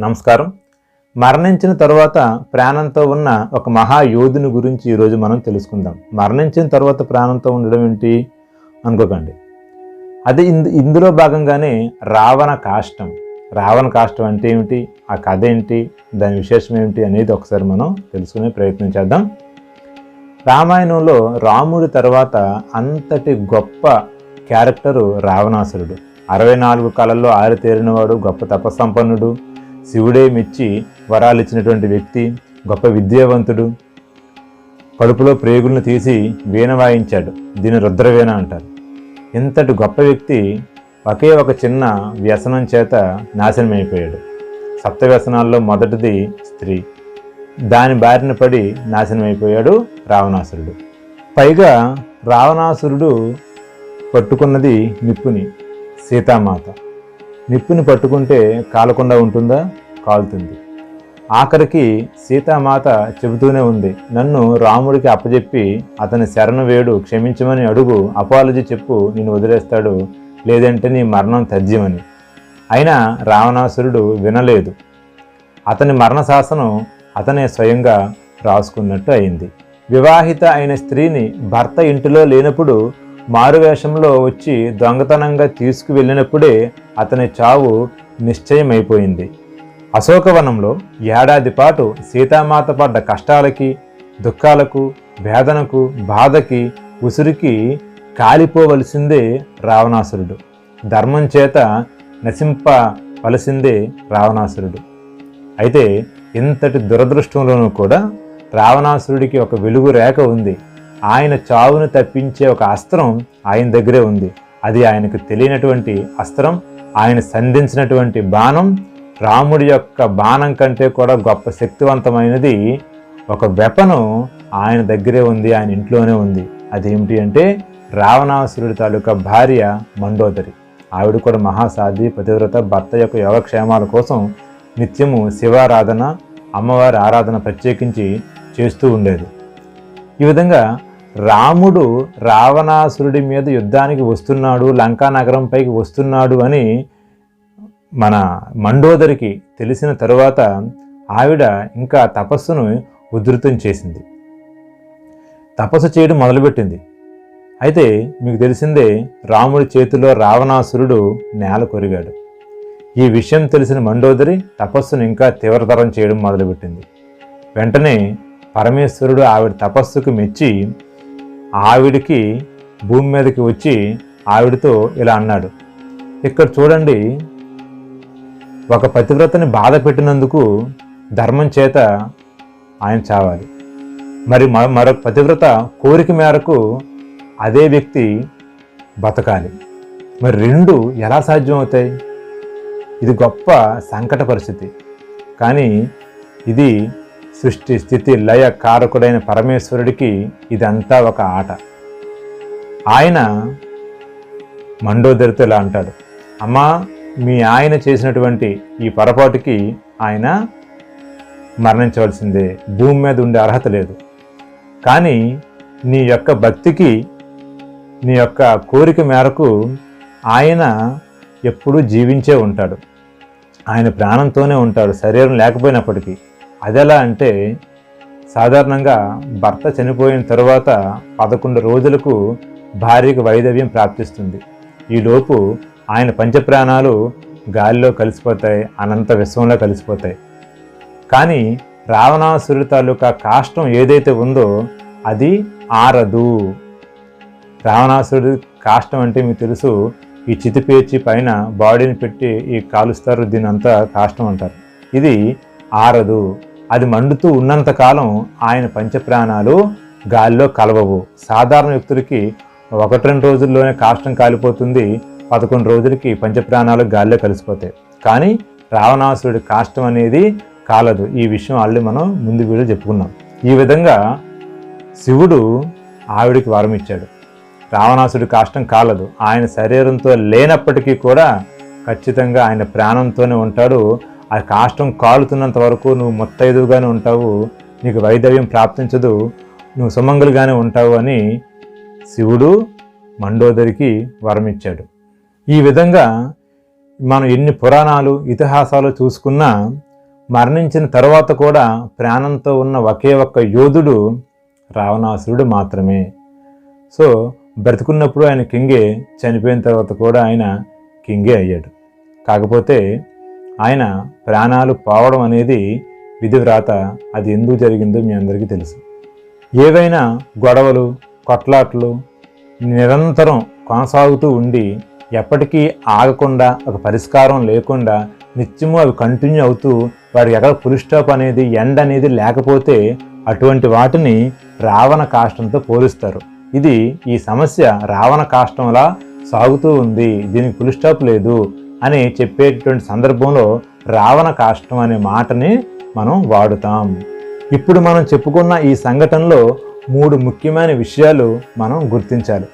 నమస్కారం. మరణించిన తరువాత ప్రాణంతో ఉన్న ఒక మహాయోధుని గురించి ఈరోజు మనం తెలుసుకుందాం. మరణించిన తర్వాత ప్రాణంతో ఉండడం ఏంటి? అనుకోకండి. అది ఇందు ఇందులో భాగంగానే రావణ కాష్టం. రావణ కాష్టం అంటే ఏమిటి? ఆ కథ ఏంటి? దాని విశేషం ఏమిటి అనేది ఒకసారి మనం తెలుసుకునే ప్రయత్నం చేద్దాం. రామాయణంలో రాముడి తర్వాత అంతటి గొప్ప క్యారెక్టరు రావణాసురుడు. అరవై నాలుగు కళల్లో ఆరితేరినవాడు గొప్ప తపస్సంపన్నుడు. శివుడే మెచ్చి వరాలిచ్చినటువంటి వ్యక్తి గొప్ప విద్యావంతుడు. కడుపులో ప్రేగులను తీసి వీణ వాయించాడు. దీని రుద్రవీణ అంటారు. ఇంతటి గొప్ప వ్యక్తి ఒకే ఒక చిన్న వ్యసనం చేత నాశనమైపోయాడు. సప్త వ్యసనాల్లో మొదటిది స్త్రీ. దాని బారిన పడి నాశనమైపోయాడు రావణాసురుడు. పైగా రావణాసురుడు పట్టుకున్నది నిప్పుని సీతామాత. నిప్పుని పట్టుకుంటే కాలకుండా ఉంటుందా? కాలుతుంది. ఆఖరికి సీతామాత చెబుతూనే ఉంది నన్ను రాముడికి అప్పజెప్పి అతని శరణు వేడు క్షమించమని అడుగు అపాలజీ చెప్పు నేను వదిలేస్తాడు లేదంటే నీ మరణం తథ్యమని. అయినా రావణాసురుడు వినలేదు. అతని మరణ శాసనం అతనే స్వయంగా రాసుకున్నట్టు అయింది. వివాహిత అయిన స్త్రీని భర్త ఇంటిలో లేనప్పుడు మారువేషంలో వచ్చి దొంగతనంగా తీసుకువెళ్ళినప్పుడే అతని చావు నిశ్చయమైపోయింది. అశోకవనంలో ఏడాది పాటు సీతామాత పడ్డ కష్టాలకి దుఃఖాలకు వేదనకు బాధకి ఉసురికి కాలిపోవలసిందే రావణాసురుడు. ధర్మం చేత నశింపవలసిందే రావణాసురుడు. అయితే ఇంతటి దురదృష్టంలోనూ కూడా రావణాసురుడికి ఒక వెలుగు రేఖ ఉంది. ఆయన చావును తప్పించే ఒక అస్త్రం ఆయన దగ్గరే ఉంది. అది ఆయనకు తెలియనటువంటి అస్త్రం ఆయన సంధించినటువంటి బాణం రాముడి యొక్క బాణం కంటే కూడా గొప్ప శక్తివంతమైనది ఒక వెపను ఆయన దగ్గరే ఉంది ఆయన ఇంట్లోనే ఉంది. అదేమిటి అంటే రావణాసురుడి తాలూకా భార్య మండోదరి. ఆవిడ కూడా మహాసాధి పతివ్రత భర్త యొక్క యోగక్షేమాల కోసం నిత్యము శివారాధన అమ్మవారి ఆరాధన ప్రత్యేకించి చేస్తూ ఉండేది. ఈ విధంగా రాముడు రావణాసురుడి మీద యుద్ధానికి వస్తున్నాడు లంకా నగరంపైకి వస్తున్నాడు అని మన మండోదరికి తెలిసిన తరువాత ఆవిడ ఇంకా తపస్సును ఉధృతం చేసింది. తపస్సు చేయడం మొదలుపెట్టింది. అయితే మీకు తెలిసిందే రాముడి చేతిలో రావణాసురుడు నేల కొరిగాడు. ఈ విషయం తెలిసిన మండోదరి తపస్సును ఇంకా తీవ్రతరం చేయడం మొదలుపెట్టింది. వెంటనే పరమేశ్వరుడు ఆవిడ తపస్సుకు మెచ్చి ఆవిడికి భూమి మీదకి వచ్చి ఆవిడతో ఇలా అన్నాడు. ఇక్కడ చూడండి ఒక పతివ్రతని బాధ పెట్టినందుకు ధర్మం చేత ఆయన చావాలి. మరి మరొక పతివ్రత కోరిక మేరకు అదే వ్యక్తి బతకాలి. మరి రెండు ఎలా సాధ్యం అవుతాయి ఇది గొప్ప సంకట పరిస్థితి. కానీ ఇది సృష్టి స్థితి లయ కారకుడైన పరమేశ్వరుడికి ఇదంతా ఒక ఆట. ఆయన మండోదరితో ఇలా అంటాడు. అమ్మా మీ ఆయన చేసినటువంటి ఈ పొరపాటుకి ఆయన మరణించవలసిందే. భూమి మీద ఉండే అర్హత లేదు. కానీ నీ యొక్క భక్తికి నీ యొక్క కోరిక మేరకు ఆయన ఎప్పుడూ జీవించే ఉంటాడు. ఆయన ప్రాణంతోనే ఉంటాడు. శరీరం లేకపోయినప్పటికీ. అదెలా అంటే సాధారణంగా భర్త చనిపోయిన తరువాత పదకొండు రోజులకు భార్యకు వైదవ్యం ప్రాప్తిస్తుంది. ఈలోపు ఆయన పంచప్రాణాలు గాలిలో కలిసిపోతాయి అనంత విశ్వంలో కలిసిపోతాయి. కానీ రావణాసురుడి తాలూకా కాష్టం ఏదైతే ఉందో అది ఆరదు. రావణాసురుడి కాష్టం అంటే మీకు తెలుసు ఈ చితిపేర్చి పైన బాడీని పెట్టి ఈ కాలుస్తారు దీని అంతా కాష్టం అంటారు. ఇది ఆరదు. అది మండుతూ ఉన్నంత కాలం ఆయన పంచప్రాణాలు గాలిలో కలవవు. సాధారణ వ్యక్తులకి ఒకటి రెండు రోజుల్లోనే కాష్టం కాలిపోతుంది. పదకొండు రోజులకి పంచప్రాణాలు గాలిలో కలిసిపోతాయి. కానీ రావణాసురుడి కాష్టం అనేది కాలదు. ఈ విషయం ఆల్రెడీ మనం ముందు వీడియో చెప్పుకున్నాం. ఈ విధంగా శివుడు ఆవిడికి వరం ఇచ్చాడు. రావణాసుడి కాష్టం కాలదు. ఆయన శరీరంతో లేనప్పటికీ కూడా ఖచ్చితంగా ఆయన ప్రాణంతోనే ఉంటాడు. ఆ కాష్టం కాలుతున్నంత వరకు నువ్వు ముత్తైదుగానే ఉంటావు నీకు వైదవ్యం ప్రాప్తించదు నువ్వు సుమంగలుగానే ఉంటావు అని శివుడు మండోదరికి వరం ఇచ్చాడు ఈ విధంగా మనం ఎన్ని పురాణాలు ఇతిహాసాలు చూసుకున్నా మరణించిన తర్వాత కూడా ప్రాణంతో ఉన్న ఒకే ఒక్క యోధుడు రావణాసురుడు మాత్రమే. సో బ్రతుకున్నప్పుడు ఆయన కింగే చనిపోయిన తర్వాత కూడా ఆయన కింగే అయ్యాడు. కాకపోతే ఆయన ప్రాణాలు పోవడం అనేది విధి వ్రాత అది ఎందుకు జరిగిందో మీ అందరికీ తెలుసు. ఏవైనా గొడవలు కొట్లాట్లు నిరంతరం కొనసాగుతూ ఉండి ఎప్పటికీ ఆగకుండా ఒక పరిష్కారం లేకుండా నిత్యము అవి కంటిన్యూ అవుతూ వారికి ఎక్కడ ఫుల్ స్టాప్ అనేది ఎండ్ అనేది లేకపోతే అటువంటి వాటిని రావణ కాష్టంతో పోలుస్తారు. ఇది ఈ సమస్య రావణ కాష్టంలా సాగుతూ ఉంది. దీనికి ఫుల్ స్టాప్ లేదు. అని చెప్పేటువంటి సందర్భంలో రావణ కాష్టం అనే మాటని మనం వాడుతాం. ఇప్పుడు మనం చెప్పుకున్న ఈ సంఘటనలో మూడు ముఖ్యమైన విషయాలు మనం గుర్తించాలి.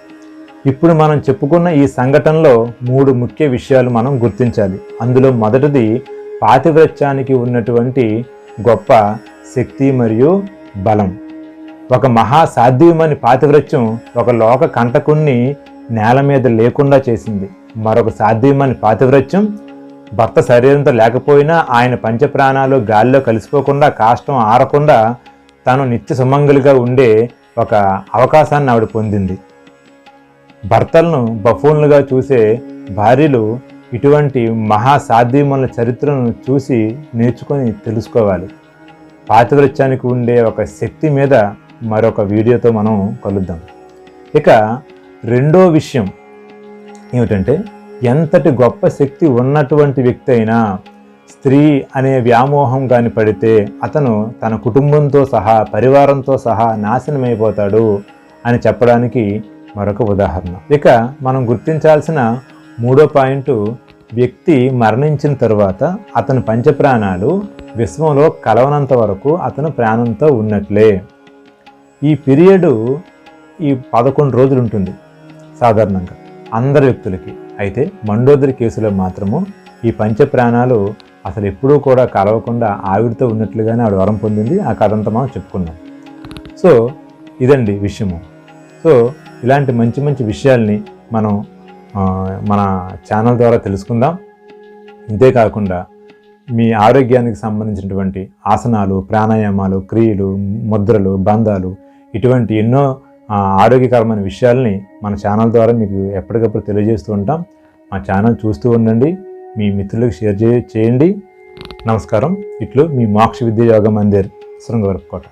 ఇప్పుడు మనం చెప్పుకున్న ఈ సంఘటనలో మూడు ముఖ్య విషయాలు మనం గుర్తించాలి. అందులో మొదటిది పాతివ్రత్యానికి ఉన్నటువంటి గొప్ప శక్తి మరియు బలం. ఒక మహాసాధ్యమని పాతివ్రత్యం ఒక లోక కంటకుణ్ణి నేల మీద లేకుండా చేసింది. మరొక సాధ్యమని పాతివ్రత్యం. భర్త శరీరంతో లేకపోయినా ఆయన పంచప్రాణాలు గాలిలో కలిసిపోకుండా కాష్టం ఆరకుండా తను నిత్య సుమంగలిగా ఉండే ఒక అవకాశాన్ని ఆవిడ పొందింది. భర్తలను బఫూన్లుగా చూసే భార్యలు ఇటువంటి మహాసాధ్యముల చరిత్రను చూసి నేర్చుకొని తెలుసుకోవాలి. పాతివృత్యానికి ఉండే ఒక శక్తి మీద మరొక వీడియోతో మనం కలుద్దాం. ఇక రెండో విషయం ఏమిటంటే ఎంతటి గొప్ప శక్తి ఉన్నటువంటి వ్యక్తి అయినా స్త్రీ అనే వ్యామోహం కాని పడితే అతను తన కుటుంబంతో సహా పరివారంతో సహా నాశనమైపోతాడు అని చెప్పడానికి మరొక ఉదాహరణ. ఇక మనం గుర్తించాల్సిన మూడో పాయింట్ వ్యక్తి మరణించిన తరువాత అతని పంచప్రాణాలు విశ్వంలో కలవనంత వరకు అతను ప్రాణంతో ఉన్నట్లే. ఈ పీరియడ్ ఈ పదకొండు రోజులు ఉంటుంది. సాధారణంగా అందరి వ్యక్తులకి. అయితే మండోదరి కేసులో మాత్రము ఈ పంచప్రాణాలు అసలు ఎప్పుడూ కూడా కలవకుండా ఆవిడతో ఉన్నట్లుగానే ఆవిడ వరం పొందింది. ఆ కథ అంతా మనం చెప్పుకున్నాం సో ఇదండి విషయము. సో ఇలాంటి మంచి మంచి విషయాల్ని మనం మన ఛానల్ ద్వారా తెలుసుకుందాం. ఇంతేకాకుండా మీ ఆరోగ్యానికి సంబంధించినటువంటి ఆసనాలు ప్రాణాయామాలు క్రియలు ముద్రలు బంధాలు ఇటువంటి ఎన్నో ఆరోగ్యకరమైన విషయాల్ని మన ఛానల్ ద్వారా మీకు ఎప్పటికప్పుడు తెలియజేస్తూ ఉంటాం. మా ఛానల్ చూస్తూ ఉండండి. మీ మిత్రులకు షేర్ చేయండి. నమస్కారం. ఇట్లు మీ మోక్ష విద్య యోగ మందిర్ శృంగవరపుకోట.